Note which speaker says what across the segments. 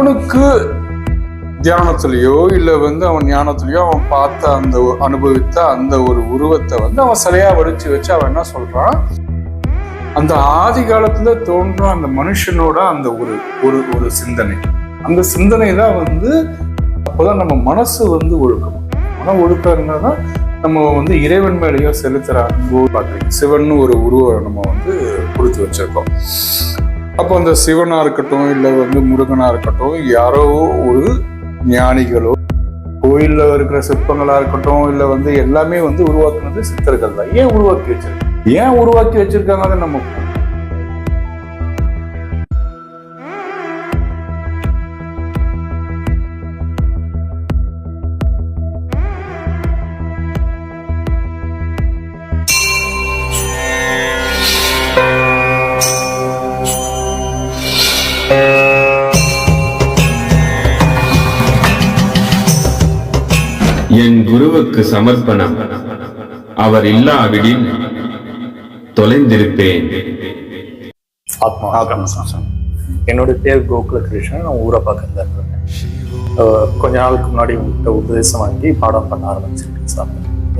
Speaker 1: அவனுக்கு தியானத்திலேயோ இல்லை வந்து அவன் ஞானத்திலேயோ அவன் பார்த்த அந்த அனுபவித்த அந்த ஒரு உருவத்தை வந்து அவன் சிலையா வடிச்சு வச்சு அவன் என்ன சொல்றான்? அந்த ஆதி காலத்துல தோன்ற அந்த மனுஷனோட அந்த ஒரு ஒரு ஒரு சிந்தனை. அந்த சிந்தனை தான் வந்து அப்போதான் நம்ம மனசு வந்து ஒழுக்கம். மன ஒழுக்கம் இருந்தால் தான் நம்ம வந்து இறைவன் மேலேயோ செலுத்துற அன்போ பார்க்குறீங்க. சிவன் ஒரு உருவம் நம்ம வந்து கொடுத்து வச்சிருக்கோம். அப்போ அந்த சிவனாக இருக்கட்டும் இல்லை வந்து முருகனாக இருக்கட்டும் யாரோ ஒரு ஞானிகளோ கோயிலில் இருக்கிற சிற்பங்களாக இருக்கட்டும் இல்லை வந்து எல்லாமே வந்து உருவாக்குனது சித்தர்கள் தான். ஏன் உருவாக்கி வச்சிருக்காங்க? ஏன் உருவாக்கி வச்சிருக்காங்க நம்ம
Speaker 2: குருவுக்கு சமர்ப்பணம். அவர் இல்லாவிடில் தொலைந்திருப்பேன்.
Speaker 3: என்னோட பேர் கோகுல கிருஷ்ணன் நான் ஊரை பக்கம் தான் இருக்கேன் கொஞ்ச நாளுக்கு முன்னாடி உங்கள்கிட்ட உபதேசம் வாங்கி பாடம் பண்ண ஆரம்பிச்சிருக்கேன் சார்.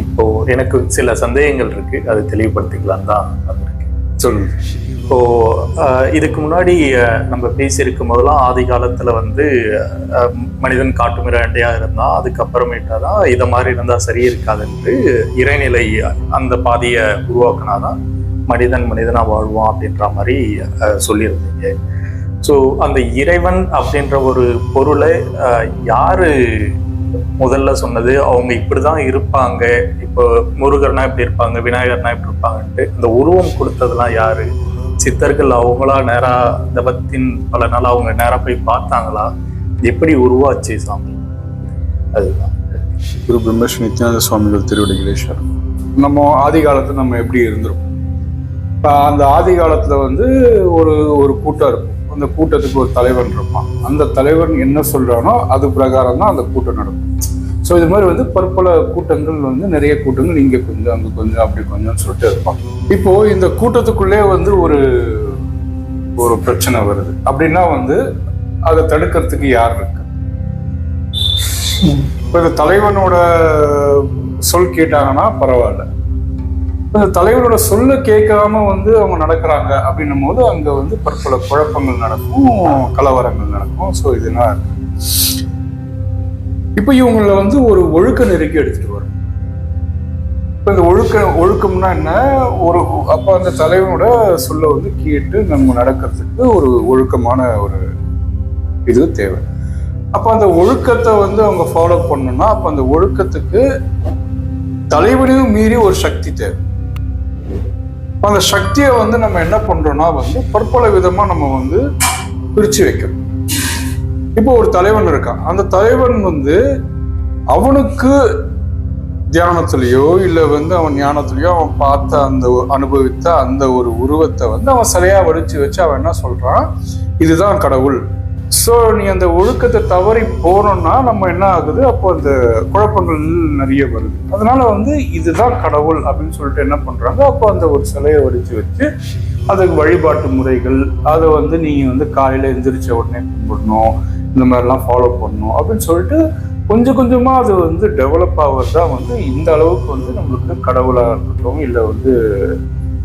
Speaker 3: இப்போ எனக்கு சில சந்தேகங்கள் இருக்கு. அதை தெளிவுபடுத்திக்கலாம் தான் வந்திருக்கேன்.
Speaker 1: சொல்லுங்க.
Speaker 3: இப்போ இதுக்கு முன்னாடி நம்ம பேசியிருக்கும் போதெல்லாம் ஆதி காலத்தில் வந்து மனிதன் காட்டுமிராண்டியாக இருந்தால் அதுக்கப்புறமேட்டா தான் இதை மாதிரி இருந்தால் சரி இருக்காதுன்ட்டு இறைநிலை அந்த பாதையை உருவாக்குனாதான் மனிதன் மனிதனாக வாழ்வான் அப்படின்ற மாதிரி சொல்லியிருந்தீங்க. ஸோ அந்த இறைவன் அப்படின்ற ஒரு பொருளை யார் யாரு முதல்ல சொன்னது? அவங்க இப்படிதான் இருப்பாங்க. இப்போ முருகர்னா இப்படி இருப்பாங்க விநாயகர்னா இப்படி இருப்பாங்கன்ட்டு இந்த உருவம் கொடுத்ததெல்லாம் யாரு? சித்தர்கள் அவங்களா நேரா தபத்தின் பல நாள் அவங்க நேரா போய் பார்த்தாங்களா? எப்படி உருவாச்சு சாமி? அதுதான்.
Speaker 1: குரு பிரம்மேஷ் நித்யானந்த சுவாமிகள் திருவடிகளேஸ்வர் நம்ம ஆதி காலத்துல நம்ம எப்படி இருந்திருப்போம்? இப்போ அந்த ஆதி காலத்துல வந்து ஒரு ஒரு கூட்டம் இருக்கும். அந்த கூட்டத்துக்கு ஒரு தலைவன் இருப்பான். அந்த தலைவன் என்ன சொல்றானோ அது பிரகாரம் தான் அந்த கூட்டம் நடக்கும். ஸோ இது மாதிரி வந்து பற்பல கூட்டங்கள் வந்து நிறைய கூட்டங்கள் இங்கே கொஞ்சம் அங்கே கொஞ்சம் அப்படி கொஞ்சம் சொல்லிட்டு இருப்பான் இப்போ இந்த கூட்டத்துக்குள்ளே வந்து ஒரு ஒரு பிரச்சனை வருது. அப்படின்னா வந்து அதை தடுக்கிறதுக்கு யார் இருக்கு? இப்போ இந்த தலைவனோட சொல் கேட்டாங்கன்னா பரவாயில்ல. இந்த தலைவனோட சொல்ல கேட்காம வந்து அவங்க நடக்கிறாங்க அப்படின்னும் போது அங்கே வந்து பற்பல குழப்பங்கள் நடக்கும் கலவரங்கள் நடக்கும். ஸோ இதெல்லாம் இருக்கு? இப்போ இவங்களை வந்து ஒரு ஒழுக்க நெருக்கி எடுத்துட்டு வரும். இப்போ இந்த ஒழுக்க ஒழுக்கம்னா என்ன? ஒரு அப்போ அந்த தலைவனோட சொல்ல வந்து கேட்டு நம்ம நடக்கிறதுக்கு ஒரு ஒழுக்கமான ஒரு இது தேவை. அப்போ அந்த ஒழுக்கத்தை வந்து அவங்க ஃபாலோ பண்ணணும்னா அப்போ அந்த ஒழுக்கத்துக்கு தலைவனையும் மீறி ஒரு சக்தி தேவை. அந்த சக்தியை வந்து நம்ம என்ன பண்றோம்னா வந்து பற்பல விதமா நம்ம வந்து பிரிச்சு வைக்கிறோம் இப்போ ஒரு தலைவன் இருக்கான் அந்த தலைவன் வந்து அவனுக்கு தியானத்திலேயோ இல்லை வந்து அவன் ஞானத்திலேயோ அவன் பார்த்த அந்த அனுபவித்த அந்த ஒரு உருவத்தை வந்து அவன் சிலையா வடிச்சு வச்சு அவன் என்ன சொல்றான்? இதுதான் கடவுள். ஸோ நீ அந்த ஒழுக்கத்தை தவறி போனோம்னா நம்ம என்ன ஆகுது? அப்போ அந்த குழப்பங்கள் நிறைய வருது. அதனால வந்து இதுதான் கடவுள் அப்படின்னு சொல்லிட்டு என்ன பண்றாங்க? அப்போ அந்த ஒரு சிலையை வடிச்சு வச்சு அதுக்கு வழிபாட்டு முறைகள் அதை வந்து நீங்க வந்து காலையில எந்திரிச்ச உடனே கும்பிடணும். இந்த மாதிரிலாம் ஃபாலோ பண்ணணும் அப்படின்னு சொல்லிட்டு கொஞ்சம் கொஞ்சமாக அது வந்து டெவலப் ஆகிறது தான் வந்து இந்த அளவுக்கு வந்து நம்மளுக்கு கடவுளாக இருக்கட்டும் இல்லை வந்து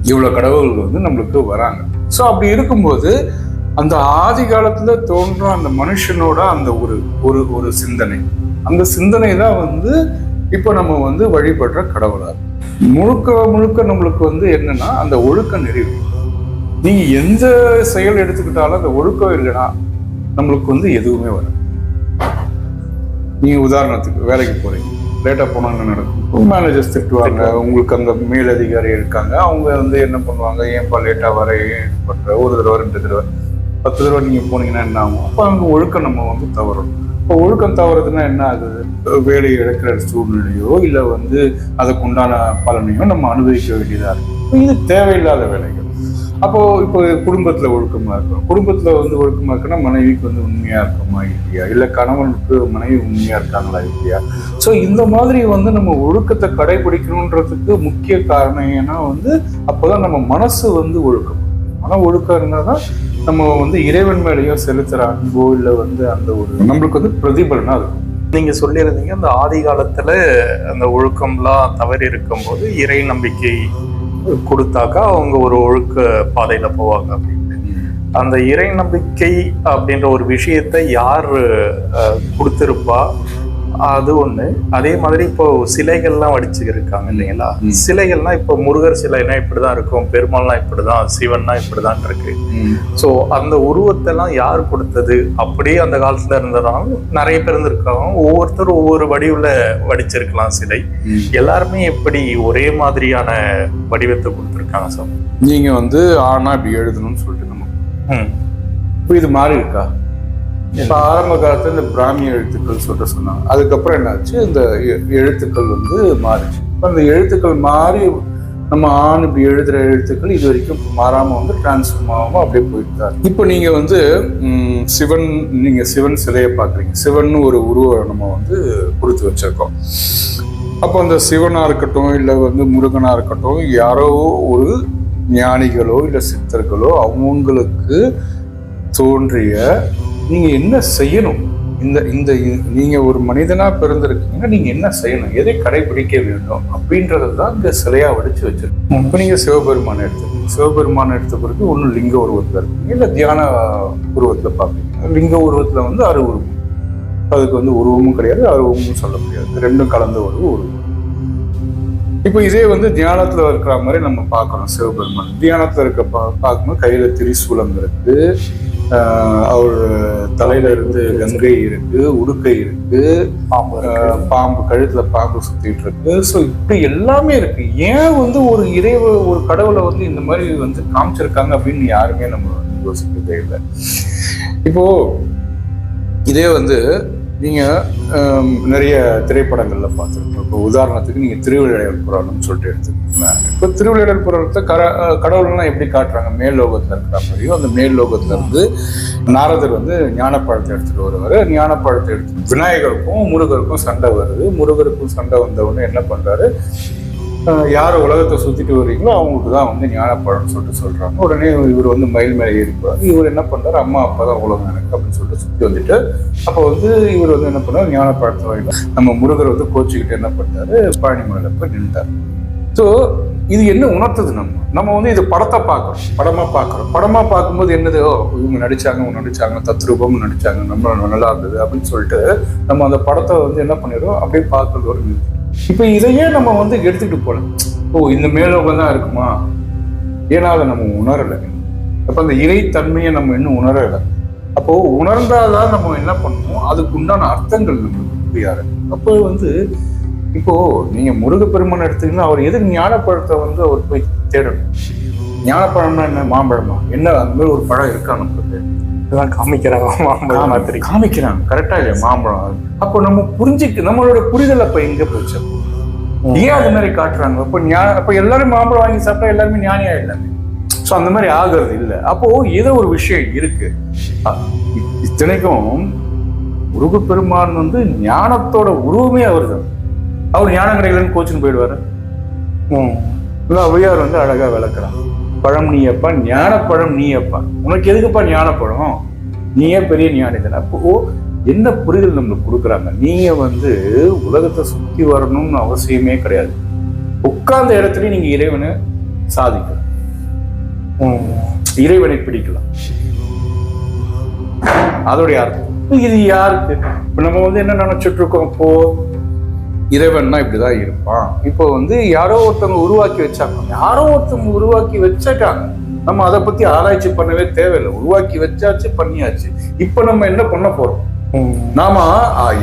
Speaker 1: இவ்வளோ கடவுள்கள் வந்து நம்மளுக்கு வராங்க. ஸோ அப்படி இருக்கும்போது அந்த ஆதி காலத்தில் தோன்ற அந்த மனுஷனோட அந்த ஒரு ஒரு ஒரு சிந்தனை. அந்த சிந்தனை தான் வந்து இப்போ நம்ம வந்து வழிபடுற கடவுளாக முழுக்க முழுக்க நம்மளுக்கு வந்து என்னன்னா அந்த ஒழுக்க நெறிவு. நீங்கள் எந்த செயல் எடுத்துக்கிட்டாலும் அந்த ஒழுக்கம் இல்லைன்னா நம்மளுக்கு வந்து எதுவுமே வராது. நீங்க உதாரணத்துக்கு வேலைக்கு போறீங்க. லேட்டா போனா என்ன நடக்கும்? மேனேஜர்ஸ் திட்டுவாங்க. உங்களுக்கு அங்க மேலதிகாரி இருக்காங்க. அவங்க வந்து என்ன பண்ணுவாங்க? ஏன்பா லேட்டா வர? ஏன் பண்ற? ஒரு தடவை ரெண்டு தடவை. பத்து தடவை நீங்க போனீங்கன்னா என்ன ஆகும்? அப்போ அங்க ஒழுக்கம் நம்ம வந்து தவறும் இப்போ ஒழுக்கம் தவறுதுன்னா என்ன ஆகுது? வேலையை இழக்கிற சூழ்நிலையோ இல்லை வந்து அதுக்குண்டான பலனையோ நம்ம அனுபவிக்க வேண்டியதா இருக்கும் இது தேவையில்லாத வேலைகள். அப்போ இப்போ குடும்பத்துல ஒழுக்கமா இருக்கும் குடும்பத்துல வந்து ஒழுக்கமா இருக்குன்னா மனைவிக்கு வந்து உண்மையா இருக்குமா இல்லையா? இல்ல கணவனுக்கு மனைவி உண்மையா இருக்காங்களா இல்லையா? ஸோ இந்த மாதிரி வந்து நம்ம ஒழுக்கத்தை கடைபிடிக்கணுன்றதுக்கு முக்கிய காரணம் ஏன்னா வந்து அப்போதான் நம்ம மனசு வந்து ஒழுக்கம். மன ஒழுக்கம் இருந்தால் தான் நம்ம வந்து இறைவன் மேலேயோ செலுத்துற அன்போ இல்லை வந்து அந்த ஒரு நம்மளுக்கு வந்து பிரதிபலனா இருக்கும்.
Speaker 3: நீங்க சொல்லியிருந்தீங்க அந்த ஆதி காலத்துல அந்த ஒழுக்கம்லாம் தவறி இருக்கும்போது இறை நம்பிக்கை கொடுத்தாக்கா அவங்க ஒரு ஒழுக்க பாதையில போவாங்க அப்படின்னு. அந்த இறை நம்பிக்கை அப்படின்ற ஒரு விஷயத்தை யார் கொடுத்துருப்பா கொடுத்திருப்பா? அது ஒண்ணு. அதே மாதிரி இப்போ சிலைகள்லாம் வடிச்சு இருக்காங்க இல்லைங்களா. சிலைகள்லாம் இப்போ முருகர் சிலைனா இப்படிதான் இருக்கும் பெருமாள்லாம் இப்படிதான் சிவன்னா இப்படிதான் இருக்கு. ஸோ அந்த உருவத்தெல்லாம் யார் கொடுத்தது? அப்படியே அந்த காலத்துல இருந்ததாலும் நிறைய பேர் இருந்திருக்காங்க. ஒவ்வொருத்தரும் ஒவ்வொரு வடிவுல வடிச்சிருக்கலாம் சிலை. எல்லாருமே எப்படி ஒரே மாதிரியான வடிவத்தை கொடுத்துருக்காங்க சார்?
Speaker 1: நீங்க வந்து ஆனா இப்படி எழுதணும்னு சொல்லிட்டு நம்ம இப்போ இது மாறி இருக்கா? இப்போ ஆரம்ப காலத்தில் இந்த பிராமிய எழுத்துக்கள் சொல்லிட்டு சொன்னாங்க. அதுக்கப்புறம் என்னாச்சு? இந்த எ- எழுத்துக்கள் வந்து மாறிச்சு. இப்போ அந்த எழுத்துக்கள் மாறி நம்ம ஆண் இப்படி எழுதுகிற எழுத்துக்கள் இது வரைக்கும் மாறாமல் வந்து டிரான்ஸ்ஃபார்ம் ஆகாம அப்படியே போயிட்டு தான் இப்போ நீங்கள் வந்து சிவன் நீங்கள் சிவன் சிலையை பார்க்குறீங்க சிவன் ஒரு உருவம் நம்ம வந்து கொடுத்து வச்சிருக்கோம். அப்போ அந்த சிவனாக இருக்கட்டும் இல்லை வந்து முருகனாக இருக்கட்டும் யாரோ ஒரு ஞானிகளோ இல்லை சித்தர்களோ அவங்களுக்கு தோன்றிய நீங்கள் என்ன செய்யணும்? இந்த இந்த நீங்கள் ஒரு மனிதனாக பிறந்திருக்கீங்கன்னா நீங்கள் என்ன செய்யணும்? எதை கடைபிடிக்க வேண்டும்? அப்படின்றத தான் இந்த சிலையாக வடித்து வச்சுருக்கோம் இப்போ நீங்கள் சிவபெருமானை எடுத்து சிவபெருமானை எடுத்த பிறகு ஒன்றும் லிங்க உருவத்தில் இருக்கீங்க இல்லை தியான உருவத்தில் பார்ப்பீங்க. லிங்க உருவத்தில் வந்து அரு உருவம் அதுக்கு வந்து உருவமும் கிடையாது அருவமும் சொல்ல முடியாது. ரெண்டும் கலந்த ஒரு உருவம். இப்போ இதே வந்து தியானத்தில் இருக்கிற மாதிரி நம்ம பார்க்குறோம் சிவபெருமான். தியானத்தில் இருக்க பா பார்க்கும்போது கையில் திரிசூலம் இருக்குது. அவர் தலையில இருந்து கங்கை இருக்கு உடுக்கை இருக்கு
Speaker 3: பாம்பு
Speaker 1: கழுத்துல பாம்பு சுத்திட்டு இருக்கு. ஸோ இப்படி எல்லாமே இருக்கு. ஏன் வந்து ஒரு இறைவ ஒரு கடவுளை வந்து இந்த மாதிரி வந்து காமிச்சிருக்காங்க அப்படின்னு யாருமே நம்ம யோசிக்கிறதே இல்லை. இப்போ இதே வந்து நீங்கள் நிறைய திரைப்படங்களில் பார்த்துருக்கோம். இப்போ உதாரணத்துக்கு நீங்கள் திருவிளையாடல் புராணம்னு சொல்லிட்டு எடுத்துக்கோங்களேன். இப்போ திருவிளையாடல் புராணத்தை கர கடவுள்லாம் எப்படி காட்டுறாங்க? மேல் லோகத்தில் இருக்கிற மாதிரியும் அந்த மேல் லோகத்துல இருந்து நாரதர் வந்து ஞானப்பழத்தை எடுத்துகிட்டு வருவார். ஞானப்பழத்தை எடுத்து விநாயகருக்கும் முருகருக்கும் சண்டை வருது. முருகருக்கும் சண்டை வந்தவுடனே என்ன பண்ணுறாரு யார் உலகத்தை சுற்றிட்டு வர்றீங்களோ அவங்களுக்கு தான் வந்து ஞானப்பழம்னு சொல்லிட்டு சொல்கிறாங்க உடனே இவர் வந்து மயில் மேலே ஏறிப்பார் இவர் என்ன பண்றாரு? அம்மா அப்பா தான் உலகம் எனக்கு அப்படின்னு சொல்லிட்டு சுற்றி வந்துட்டு அப்போ வந்து இவர் வந்து என்ன பண்ணார்? ஞானப்பழத்தை வாங்கிட்டு நம்ம முருகர் வந்து கோச்சிக்கிட்டு என்ன பண்ணாரு பழனிமலையில் போய் நின்றார் ஸோ இது என்ன உணர்த்துது நம்ம? நம்ம வந்து இது படத்தை பார்க்குறோம். படமாக பார்க்குறோம். படமாக பார்க்கும்போது என்னது? ஓ இவங்க நடித்தாங்க இவங்க நடித்தாங்க தத்ரூபம் நடித்தாங்க நம்ம நல்லா இருந்தது அப்படின்னு சொல்லிட்டு நம்ம அந்த படத்தை வந்து என்ன பண்ணிடுறோம்? அப்படியே பார்க்கறது ஒரு நிறுத்தி இப்போ இதையே நம்ம வந்து எடுத்துக்கிட்டு போகலாம். ஓ இந்த மேலோகம் தான் இருக்குமா? ஏன்னா அதை நம்ம உணரலை. அப்போ அந்த இறைத்தன்மையை நம்ம இன்னும் உணரலை. அப்போ உணர்ந்தாதான் நம்ம என்ன பண்ணுவோம் அதுக்கு உண்டான அர்த்தங்கள் நம்மளுக்கு புரியாது. அப்போ வந்து இப்போ நீங்க முருகப்பெருமான் எடுத்தீங்கன்னா அவர் எதுக்கு ஞானப்பழத்தை வந்து அவர் போய் தேடணும்? ஞானப்பழம்னா என்ன? மாம்பழமா? என்ன? அந்த மாதிரி ஒரு பழம் இருக்கா நம்மளுக்கு
Speaker 3: இதெல்லாம் காமிக்கிறாங்க மாம்பழம் மாதிரி.
Speaker 1: காமிக்கிறாங்க. கரெக்டா இல்லையா? மாம்பழம். அப்போ நம்ம புரிஞ்சுக்க நம்மளோட புரிதல் அப்ப எங்க போச்சு? ஏன் அது மாதிரி காட்டுறாங்க? அப்போ ஞா அப்போ எல்லாரும் மாம்பழம் வாங்கி சாப்பிட்டா எல்லாருமே ஞானியா இல்லைங்க ஸோ அந்த மாதிரி ஆகிறது இல்லை. அப்போ ஏதோ ஒரு விஷயம் இருக்கு. இத்தனைக்கும் முருகப்பெருமான் வந்து ஞானத்தோட உருவமே அவர் தான் அவர் ஞானம் கிடைக்கலன்னு கோச்சுன்னு போயிடுவாரு. இல்லை ஔவையார் வந்து அழகா விளக்குறான். பழம் நீ அப்பா ஞானப்பழம் நீ அப்பா உனக்கு எதுக்குப்பா ஞானப்பழம்? நீயே பெரிய ஞானி அப்போ என்ன புரிதல் நம்மளுக்கு கொடுக்குறாங்க? நீங்கள் வந்து உலகத்தை சுத்தி வரணும்னு அவசியமே கிடையாது. உட்கார்ந்த இடத்துலையும் நீங்க இறைவனை சாதிக்கலாம். இறைவனை பிடிக்கலாம். அதோடைய அர்த்தம். இது யாருக்கு? இப்போ நம்ம வந்து என்ன நினச்சிட்டு இருக்கோம்? இப்போ இறைவன்னா இப்படிதான் இருப்பான். இப்போ வந்து யாரோ ஒருத்தவங்க உருவாக்கி வச்சாங்க. யாரோ ஒருத்தவங்க உருவாக்கி வச்சுட்டாங்க. நம்ம அதை பத்தி ஆராய்ச்சி பண்ணவே தேவையில்லை. உருவாக்கி வச்சாச்சு பண்ணியாச்சு. இப்போ நம்ம என்ன பண்ண போறோம். நாம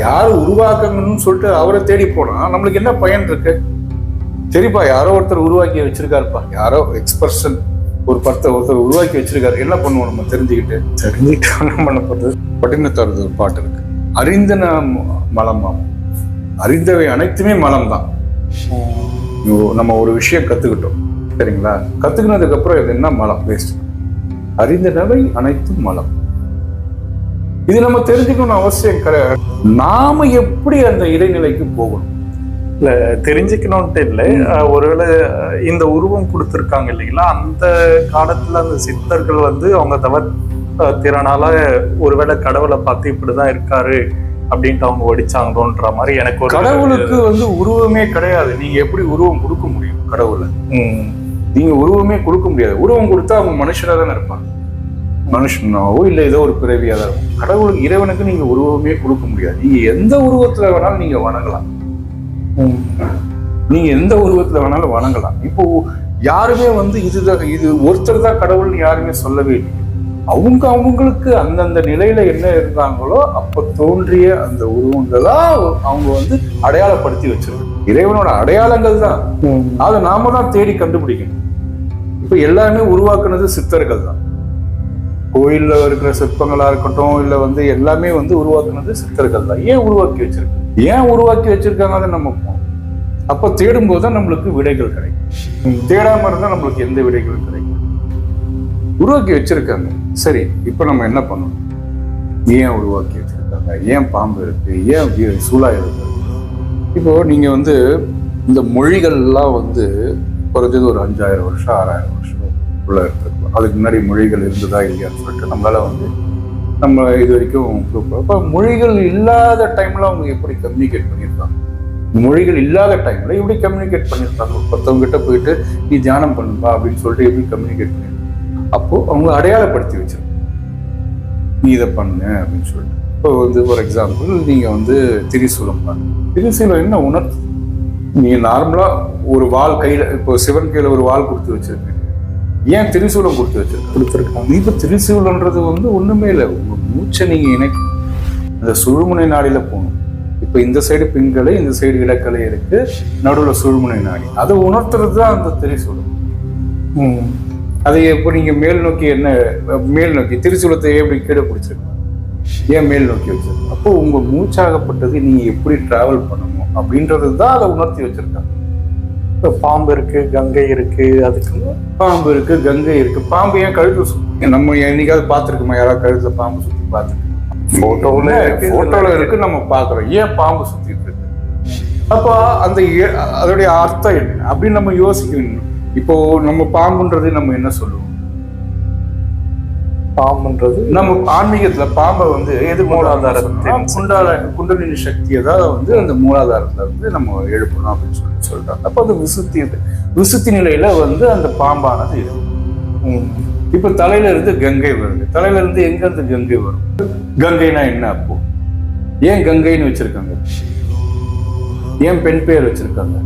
Speaker 1: யாரு உருவாக்கணும்னு சொல்லிட்டு அவரை தேடி போனா நம்மளுக்கு என்ன பயன் இருக்கு? சரிப்பா யாரோ ஒருத்தர் உருவாக்கி வச்சிருக்காருப்பா. யாரோ எக்ஸ்பர்சன் ஒரு பர்த்த ஒருத்தர் உருவாக்கி வச்சிருக்காரு. என்ன பண்ணுவோம் நம்ம தெரிஞ்சுக்கிட்டு?
Speaker 3: தெரிஞ்சுக்கிட்டு என்ன பண்ண போகுது
Speaker 1: பட்டினத்தாரது ஒரு பாட்டு இருக்கு. அறிந்தன மலமாம் அறிந்தவை அனைத்துமே மலம் தான் நம்ம ஒரு விஷயம் கத்துக்கிட்டோம். சரிங்களா? கத்துக்கினதுக்கு அப்புறம் இது என்ன மலம் வேஸ்ட் அறிந்தனவை அனைத்தும் மலம். இது நம்ம தெரிஞ்சுக்கணும் அவசியம் கிடையாது நாம எப்படி அந்த இடைநிலைக்கு போகணும்?
Speaker 3: இல்ல தெரிஞ்சுக்கணும்ட்டு இல்லை. ஒருவேளை இந்த உருவம் கொடுத்துருக்காங்க இல்லைங்களா? அந்த காலத்துல அந்த சித்தர்கள் வந்து அவங்க தவ திறனால ஒருவேளை கடவுளை பார்த்து இப்படிதான் இருக்காரு அப்படின்ட்டு அவங்க ஒடிச்சாங்களோன்ற மாதிரி எனக்கு ஒரு
Speaker 1: கடவுளுக்கு வந்து உருவமே கிடையாது. நீங்க எப்படி உருவம் கொடுக்க முடியும் கடவுளை? நீங்க உருவமே கொடுக்க முடியாது. உருவம் கொடுத்தா அவங்க மனுஷனாக தானே இருப்பாங்க. மனுஷனாவோ இல்ல ஏதோ ஒரு பிறவியா தான் இருக்கும். கடவுளுக்கு இறைவனுக்கு நீங்க உருவமே கொடுக்க முடியாது. நீங்க எந்த உருவத்துல வேணாலும் நீங்க வணங்கலாம். நீங்க எந்த உருவத்துல வேணாலும் வணங்கலாம். இப்போ யாருமே வந்து இதுதான் இது ஒருத்தர் தான் கடவுள்னு யாருமே சொல்லவே இல்லை அவங்க அவங்களுக்கு அந்தந்த நிலையில என்ன இருந்தாங்களோ அப்ப தோன்றிய அந்த உருவங்களா அவங்க வந்து அடையாளப்படுத்தி வச்சிருக்காங்க. இறைவனோட அடையாளங்கள் தான். அதை நாம தான் தேடி கண்டுபிடிக்கணும். இப்போ எல்லாமே உருவாக்குனது சித்தர்கள் தான். கோயிலில் இருக்கிற சிற்பங்களாக இருக்கட்டும் இல்லை வந்து எல்லாமே வந்து உருவாக்குனது சித்தர்கள் தான். ஏன் உருவாக்கி வச்சிருக்காங்க ஏன் உருவாக்கி வச்சிருக்காங்க அதை நம்ம அப்போ தேடும்போது தான் நம்மளுக்கு விடைகள் கிடைக்கும். தேடாமல் இருந்தால் நம்மளுக்கு எந்த விடைகளும் கிடைக்கும்? உருவாக்கி வச்சிருக்காங்க. சரி இப்போ நம்ம என்ன பண்ணணும்? ஏன் உருவாக்கி வச்சிருக்காங்க? ஏன் பாம்பு இருக்கு? ஏன் சூழா இருக்கு? இப்போ நீங்க வந்து இந்த மொழிகள்லாம் வந்து குறைஞ்சது ஒரு அஞ்சாயிரம் வருஷம் ஆறாயிரம் வருஷம் உள்ள இருந்திருக்கும் அதுக்கு முன்னாடி மொழிகள் இருந்ததா இல்லையான்னு சொல்லிட்டு நம்மளால் வந்து நம்ம இது வரைக்கும் ப்ரூவ் பண்ண- மொழிகள் இல்லாத டைமில் அவங்க எப்படி கம்யூனிகேட் பண்ணியிருக்காங்க? மொழிகள் இல்லாத டைமில் எப்படி கம்யூனிகேட் பண்ணியிருக்காங்க? ஒருத்தவங்ககிட்ட போயிட்டு நீ தியானம் பண்ணுப்பா அப்படின்னு சொல்லிட்டு எப்படி கம்யூனிகேட் பண்ணியிருக்காங்க? அப்போது அவங்க அடையாளப்படுத்தி வச்சிருக்காங்க. நீ இதை பண்ணு அப்படின்னு சொல்லிட்டு. இப்போ வந்து ஃபார் எக்ஸாம்பிள் நீங்கள் வந்து திரிசூலம் பாருங்க. திரிசூலம் என்ன உணர்த்து நீங்க நார்மலா ஒரு வாள் கையில இப்போ சிவன் கையில ஒரு வாள் கொடுத்து வச்சிருக்கீங்க ஏன் திரிசூலம் கொடுத்து வச்சிருக்க?
Speaker 3: கொடுத்திருக்காங்க.
Speaker 1: இப்ப திரிசூலன்றது வந்து ஒண்ணுமே இல்லை. உங்க மூச்சை நீங்க இணைக்கணும் அந்த சுழுமுனை நாடியில போகணும். இப்ப இந்த சைடு பின்கலை இந்த சைடு இடக்கலை இருக்கு. நடுவுல சுழுமுனை நாடி. அதை உணர்த்துறது தான் அந்த திரிசூலம். அதை இப்போ நீங்க மேல் நோக்கி என்ன மேல் நோக்கி திரிசூலத்தை எப்படி கீழே பிடிச்சிருக்கணும் ஏன் மேல் நோக்கி வச்சிருக்கணும் அப்போ உங்க மூச்சாகப்பட்டது நீங்க எப்படி டிராவல் பண்ணணும்? அப்படின்றது தான் அதை உணர்த்தி வச்சிருக்காங்க.
Speaker 3: இப்ப பாம்பு இருக்கு கங்கை இருக்கு அதுக்கு
Speaker 1: பாம்பு இருக்கு கங்கை இருக்கு. பாம்பு ஏன் கழுத்து சுத்தி நம்ம என்னைக்காவது பார்த்துருக்கோமா? யாராவது கழுத்துல பாம்பு சுத்தி பார்த்துருக்கோம்?
Speaker 3: போட்டோல இருக்கு?
Speaker 1: போட்டோல இருக்கு. நம்ம பாக்குறோம் ஏன் பாம்பு சுத்திட்டு இருக்கு? அப்போ அந்த அதோடைய அர்த்தம் என்ன? அப்படின்னு நம்ம யோசிக்கணும். இப்போ நம்ம பாம்புன்றது நம்ம என்ன சொல்லுவோம்?
Speaker 3: பாம்புன்றது.
Speaker 1: நம்ம ஆன்மீகத்துல பாம்பை வந்து எது
Speaker 3: மூலாதாரத்தின்
Speaker 1: குண்டால குண்டலினி சக்தியை தான் வந்து அந்த மூலாதாரத்துல வந்து நம்ம எழுப்பணும் அப்படின்னு சொல்லி சொல்றாங்க. அப்போ அந்த விசுத்தி விசுத்தி நிலையில வந்து அந்த பாம்பானது இருக்கு
Speaker 3: ம்,
Speaker 1: இப்ப தலையில இருந்து கங்கை வருது. தலையில இருந்து எங்க இருந்து கங்கை வரும்? கங்கைனா என்ன அப்போ? ஏன் கங்கைன்னு வச்சிருக்காங்க? ஏன் பெண் பெயர் வச்சிருக்காங்க?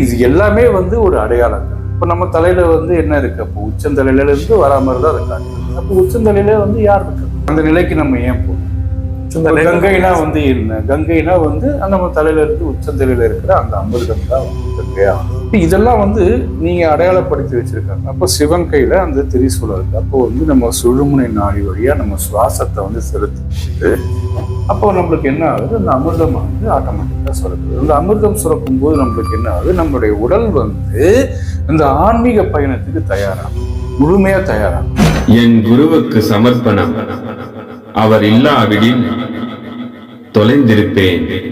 Speaker 1: இது எல்லாமே வந்து ஒரு அடையாளங்கள். இப்ப நம்ம தலையில வந்து என்ன இருக்கு? அப்போ உச்சந்தலையில இருந்து வரா மாதிரி தான் காட்டுது. அப்போ உச்சந்தலையில வந்து யார் இருக்கு? அந்த நிலைக்கு நம்ம ஏன் போகணும் கங்கைனா வந்து என்ன? கங்கைனா வந்து நம்ம தலையில இருந்து உச்சந்தலையில இருக்கிற அந்த அமிர்தம் தான் கங்கையா இதெல்லாம் வந்து நீங்க அடையாளப்படுத்தி வச்சிருக்காங்க. அப்போ சிவன் கையில அந்த திரிசூலம் இருக்கு அப்போ வந்து நம்ம சுழுமுனை நாடி வழியா நம்ம சுவாசத்தை வந்து செலுத்தும்போது அப்போ நம்மளுக்கு என்ன ஆகுது? அந்த அமிர்தம் வந்து ஆட்டோமேட்டிக்காக சுரக்குது. அந்த அமிர்தம் சுரக்கும் போது நம்மளுக்கு என்ன ஆகுது? நம்மளுடைய உடல் வந்து இந்த ஆன்மீக பயணத்துக்கு தயாராகும். முழுமையா தயாராகும்.
Speaker 2: என் குருவுக்கு சமர்ப்பணம். அவர் இல்லாவிடில் தொலைந்திருப்பேன்.